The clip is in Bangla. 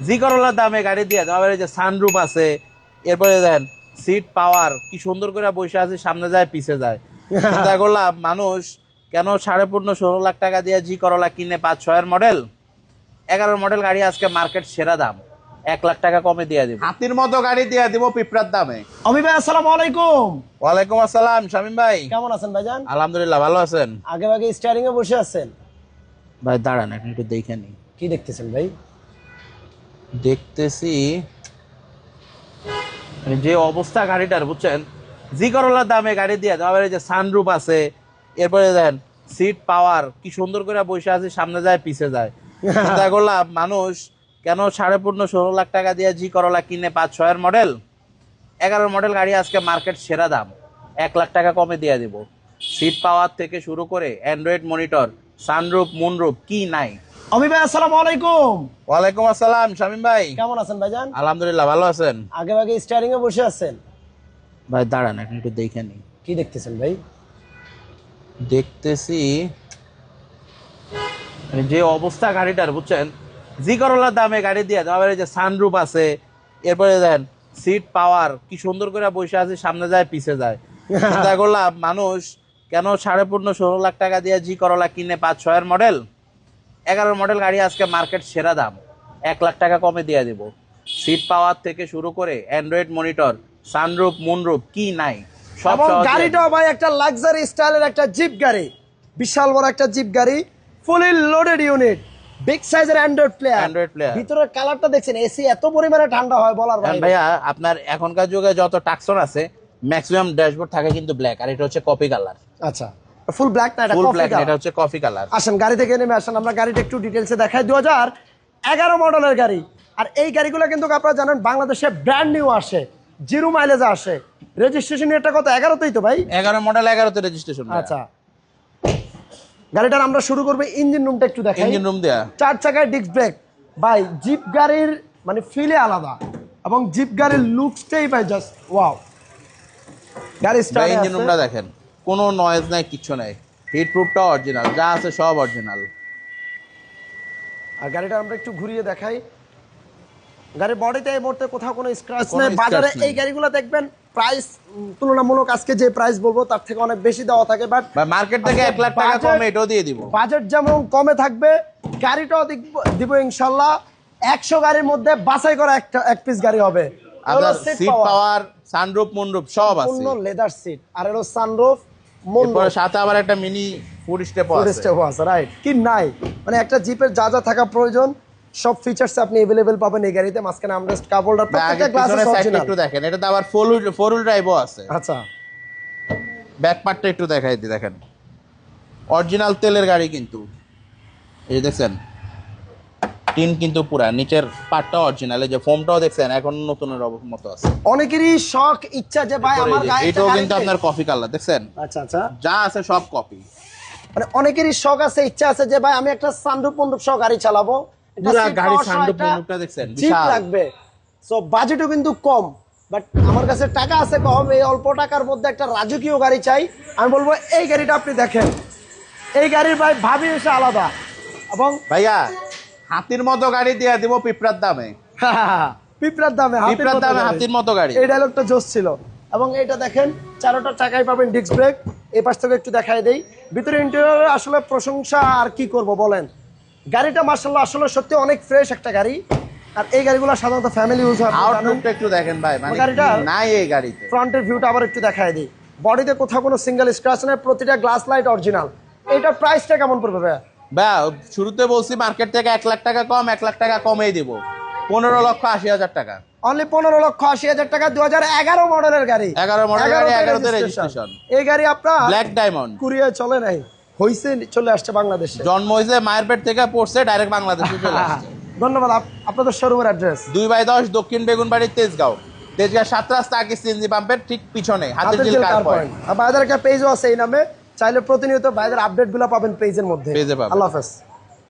জি করলার দামে গাড়ি দিয়ে দেওয়া এই যে সানরুফ আছে এরপরে দেন সিট পাওয়ার কি সুন্দর করে বসে আছে সামনে যায় পিছে যায়। চিন্তা করলাম মানুষ কেন সাড়ে পূর্ণ ষোলো লাখ টাকা দিয়ে জি করলা কিনে পাঁচ ছয়ের মডেল এগারো মডেল গাড়ি আজকে মার্কেট সেরা দাম। এক লাখ টাকা কমে দিয়ে দিব। হাতির মতো গাড়ি দিয়ে দিব পিঁপড়ার দামে। অমি ভাই আসসালামু আলাইকুম। ওয়ালাইকুম আসসালাম শামিম ভাই। কেমন আছেন ভাইজান? আলহামদুলিল্লাহ ভালো আছেন? আগে আগে স্টারিং এ বসে আছেন। ভাই দাঁড়ান এখন একটু দেখে নি কি দেখতেছেন ভাই? দেখতেছি। মানে যে অবস্থা গাড়িটার বুঝছেন? জি করলার দামে গাড়ি দিয়ে দেওয়া এই যে সানরুফ আছে এরপরে দেন সিট পাওয়ার কি সুন্দর করে বসে আছে সামনে যায় পিছে যায়। চিন্তা করলাম মানুষ কেন সাড়ে পূর্ণ ষোলো লাখ টাকা দিয়ে জি করলা কিনে পাঁচ ছয়ের মডেল এগারো মডেল গাড়ি আজকে মার্কেট সেরা দাম। এক লাখ টাকা কমে দিয়ে দিব। সিট পাওয়ার থেকে শুরু করে অ্যান্ড্রয়েড মনিটর সানরুফ মুনরুপ কি নাই? অমি ভাই আসসালামু আলাইকুম। ওয়ালাইকুম আসসালাম শামিম ভাই। কেমন আছেন ভাইজান? আলহামদুলিল্লাহ ভালো আছেন? আগে আগে স্টারিং এ বসে আছেন। ভাই দাঁড়ান এখন একটু দেখে নি কি দেখতেছেন ভাই? দেখতেছি মানে যে অবস্থা গাড়িটার বুঝছেন? জি করলার দামে গাড়ি দিয়ে দেওয়া এই যে সানরুফ আছে এরপরে দেন সিট পাওয়ার কি সুন্দর করে বসে আছে সামনে যায় পিছে যায়। চিন্তা করলাম মানুষ কেন সাড়ে পূর্ণ ষোলো লাখ টাকা দিয়ে জি করলা কিনে পাঁচ ছয়ের মডেল এগারো মডেল গাড়ি আজকে মার্কেট সেরা দাম। এক লাখ টাকা কমে দিয়ে দিব। সিট পাওয়ার থেকে শুরু করে অ্যান্ড্রয়েড মনিটর সানরুফ মুনরুফ কি নাই সব গাড়িটাও ভাই একটা লাক্সারি স্টাইলের একটা জিপ গাড়ি। বিশাল বড় একটা জিপ গাড়ি ফুলি লোডেড ইউনিট বিগ সাইজের অ্যান্ড্রয়েড প্লেয়ার অ্যান্ড্রয়েড প্লেয়ার ভিতরের কালারটা দেখছেন এসি এত পরিমাণে ঠান্ডা হয় বলার ভাই ভাইয়া আপনার এখনকার যুগে যত টাকসন আছে ম্যাক্সিমাম ড্যাশবোর্ড থাকে কিন্তু ব্ল্যাক আর এটা হচ্ছে কপি কালার আচ্ছা। ফুল ব্ল্যাক না এটা কফি কালার এটা হচ্ছে কফি কালার আসেন গাড়ি থেকে নেমে আসেন আমরা গাড়িটা একটু ডিটেলসে দেখাই। দু হাজার এগারো মডেলের গাড়ি। আর এই গাড়িগুলো কিন্তু আপনারা জানেন বাংলাদেশে ব্র্যান্ড নিউ আসে জিরো মাইলেজ আসে। রেজিস্ট্রেশন এটা কত? এগারোতেই তো ভাই? এগারো মডেল এগারোতে রেজিস্ট্রেশন আচ্ছা। গাড়িটার আমরা শুরু করব ইঞ্জিন রুমটা একটু দেখাই। ইঞ্জিন রুম দেয়া। চার চাকায় ডিস্ক ব্রেক ভাই জিপ গাড়ির মানে ফিলে আলাদা। এবং জিপ গাড়ির লুকসটাই ভাই জাস্ট ওয়াও গাড়ি স্টার্ট ইঞ্জিন রুমটা দেখেন। কোনো নয়েজ নাই কিচ্ছু নাই। হিট প্রুফটা অরিজিনাল যা আছে সব অরিজিনাল আর গাড়িটা আমরা একটু ঘুরিয়ে দেখাই। গাড়ির বডিতে এই মুহূর্তে কোথাও কোনো স্ক্র্যাচ নেই। বাজারে এই গাড়িগুলো দেখবেন প্রাইস তুলনামূলক আজকে যে প্রাইস বলব তার থেকে অনেক বেশি দেওয়া থাকে বাট মার্কেট থেকে আজকে এক লাখ টাকা কমে এটাও দিয়ে দিব। বাজেট যেমন কমে থাকবে গাড়িটাও দিব- দিব ইনশাল্লাহ। একশো গাড়ির মধ্যে বাছাই করা একটা এক পিস গাড়ি হবে। আপনার সিট পাওয়ার সানরুফ মুনরুফ সব আছে। লেদার সিট আর হলো সানরুফ এরপরে সাথে আবার একটা মিনি ফুড স্টেপ আছে আছে রাইট কি নাই মানে একটা জিপের যা যা থাকা প্রয়োজন সব ফিচার্স আপনি अवेलेबल পাবেন এই গাড়িতে মাঝখানে আমরেস্ট কাপ হোল্ডার বা আগে প্রত্যেকটা গ্লাস পিছনের সাইডটা অরিজিনাল একটু দেখেন এটা তো আবার ফোর হুইল ফোর হুইল ড্রাইভও আছে আচ্ছা ব্যাক পার্টটা একটু দেখাই দিই দেখেন অরিজিনাল তেলের গাড়ি কিন্তু এই যে দেখছেন টিন কিন্তু পুরা নিচের পার্টটা অরিজিনাল এই যে ফোমটাও দেখছেন এখন নতুনের মতো আছে। অনেকেরই শখ ইচ্ছা যে ভাই আমার এই যে, গাড়িটা এটাও কিন্তু আপনার কফি কালার দেখছেন? আচ্ছা আচ্ছা। যা আছে সব কপি মানে অনেকেরই শখ আছে ইচ্ছা আছে যে ভাই আমি একটা সানরুফ মন্ডপ সহ গাড়ি চালাবো। পুরা গাড়ি একটা মন্ডপটা দেখছেন, বিশাল। লাগবে। সো বাজেটও কিন্তু কম বাট আমার কাছে টাকা আছে কম এই অল্প টাকার মধ্যে একটা রাজকীয় গাড়ি চাই। আমি বলব এই গাড়িটা আপনি দেখেন। এই গাড়ির ভাই ভাবি এসে আলাদা। এবং ভাইয়া হাতির মতো গাড়ি দিয়ে দিব পিঁপড়ার দামে। পিঁপড়ার দামে পিঁপড়ার দামে। হাতির মতো গাড়ি। এই ডায়লগটা জোস ছিল। এবং এটা দেখেন চারোটা টাকায় পাবেন ডিস্ক ব্রেক এই পাশ থেকে একটু দেখাই দেই। ভিতরে ইন্টেরিয়র আসলে প্রশংসা আর কি করব বলেন? গাড়িটা মার্শাল্লাহ আসলে সত্যি অনেক ফ্রেশ একটা গাড়ি। আর এই গাড়িগুলো সাধারণত ফ্যামিলি ইউজ হয় আউটলুকটা একটু দেখেন ভাই মানে গাড়িটা- নাই এই গাড়িতে। ফ্রন্টের ভিউটা আবার একটু দেখাই দিই। বডিতে কোথাও কোনো সিঙ্গেল স্ক্র্যাচ নেই প্রতিটা গ্লাস লাইট অরিজিনাল এটার প্রাইসটা কেমন পড়বে ভাইয়া? বা শুরুতে বলছি মার্কেট থেকে এক লাখ টাকা কম এক লাখ টাকা কমেই দিব। পনেরো লক্ষ আশি হাজার টাকা। অনলি পনেরো লক্ষ আশি হাজার টাকা দু হাজার এগারো মডেলের গাড়ি। 11 মডেলের গাড়ি, 11 11 তে registration। registration। এই গাড়ি আপনার ব্ল্যাক ডায়মন্ড কুরিয়ার চলে নাই হইছে চলে আসছে বাংলাদেশে। জন্ম হয়েছে মায়ের পেট থেকে পড়ছে ডাইরেক্ট বাংলাদেশে চলে আসছে। ধন্যবাদ আপ- আপনাদের শোরুমের অ্যাড্রেস দুই বাই দশ দক্ষিণ বেগুনবাড়ি তেজগাঁও। তেজগাঁও সাত রাস্তা আগে সিএনজি পাম্পের ঠিক পিছনে হাতের জিল কার পয়েন্ট পয়েন্ট একটা পেজও আছে এই নামে। চাইলে প্রতিনিয়ত বাইদের আপডেটগুলো পাবেন পেজের মধ্যে পাবেন। আল্লাহ হাফেজ